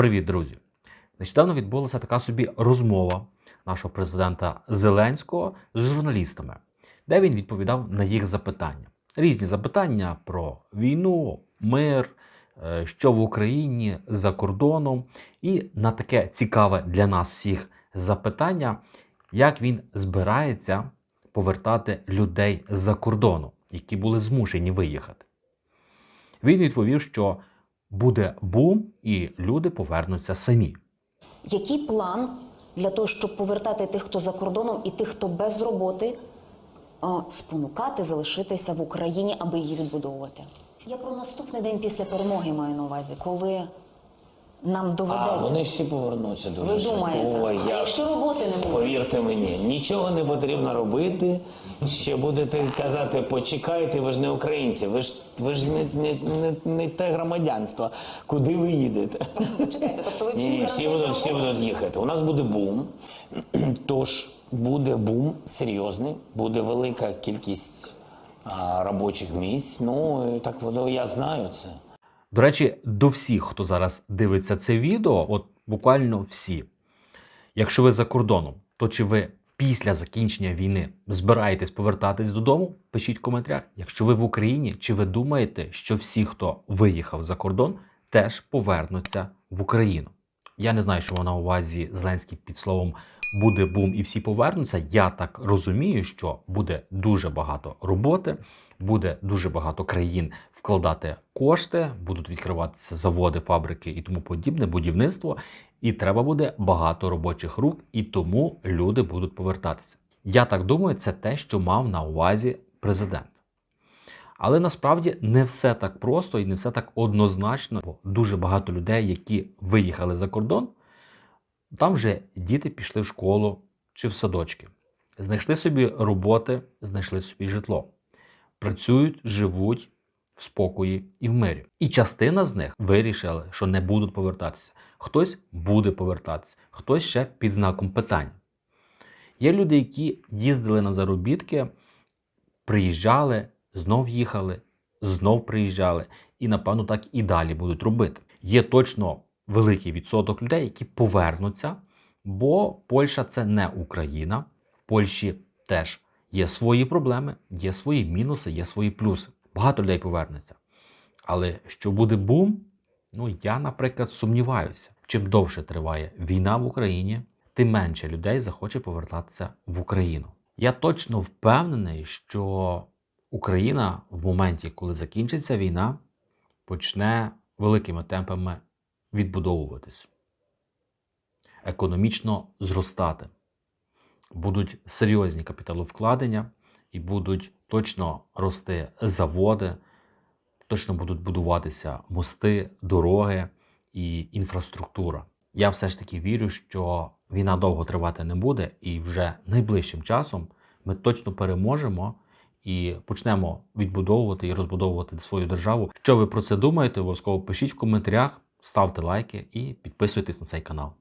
Привіт, друзі! Нещодавно відбулася така собі розмова нашого президента Зеленського з журналістами, де він відповідав на їх запитання. Різні запитання про війну, мир, е, що в Україні за кордоном, і на таке цікаве для нас всіх запитання, як він збирається повертати людей за кордону, які були змушені виїхати. Він відповів, що буде бум, і люди повернуться самі. Який план для того, щоб повертати тих, хто за кордоном, і тих, хто без роботи, спонукати залишитися в Україні, аби її відбудовувати? Я про наступний день після перемоги маю на увазі, коли нам А доведеться. вони всі повернуться дуже Ви швидко. думаєте? Ой, А я... якщо роботи не буде? Повірте мені, нічого не потрібно робити. Ще будете казати, почекайте, ви ж не українці, ви ж ви ж не, не, не, не те громадянство. Куди ви їдете? Чекайте, тобто ви всі Ні, всі будуть, всі будуть їхати. У нас буде бум. Тож буде бум серйозний, буде велика кількість а, робочих місць. Ну так ну, я знаю це. До речі, до всіх, хто зараз дивиться це відео, от буквально всі. Якщо ви за кордоном, то чи ви після закінчення війни збираєтесь повертатись додому? Пишіть в коментарях. Якщо ви в Україні, чи ви думаєте, що всі, хто виїхав за кордон, теж повернуться в Україну? Я не знаю, що вона на увазі Зеленський під словом буде бум і всі повернуться. Я так розумію, що буде дуже багато роботи, буде дуже багато країн вкладати кошти, будуть відкриватися заводи, фабрики і тому подібне, будівництво. І треба буде багато робочих рук, і тому люди будуть повертатися. Я так думаю, це те, що мав на увазі президент. Але насправді не все так просто і не все так однозначно. Бо дуже багато людей, які виїхали за кордон, там вже діти пішли в школу чи в садочки, знайшли собі роботи, знайшли собі житло, працюють, живуть в спокої і в мирі. І частина з них вирішили, що не будуть повертатися. Хтось буде повертатися, хтось ще під знаком питання. Є люди, які їздили на заробітки, приїжджали, знов їхали, знов приїжджали, і напевно так і далі будуть робити. Є точно великий відсоток людей, які повернуться, бо Польща це не Україна. В Польщі теж є свої проблеми, є свої мінуси, є свої плюси. Багато людей повернеться. Але що буде бум? Ну я, наприклад, сумніваюся. Чим довше триває війна в Україні, тим менше людей захоче повертатися в Україну. Я точно впевнений, що Україна в моменті, коли закінчиться війна, почне великими темпами відбудовуватись, економічно зростати. Будуть серйозні капіталовкладення і будуть точно рости заводи, точно будуть будуватися мости, дороги і інфраструктура. Я все ж таки вірю, що війна довго тривати не буде, і вже найближчим часом ми точно переможемо і почнемо відбудовувати і розбудовувати свою державу. Що ви про це думаєте? Обов'язково пишіть в коментарях, ставте лайки і підписуйтесь на цей канал.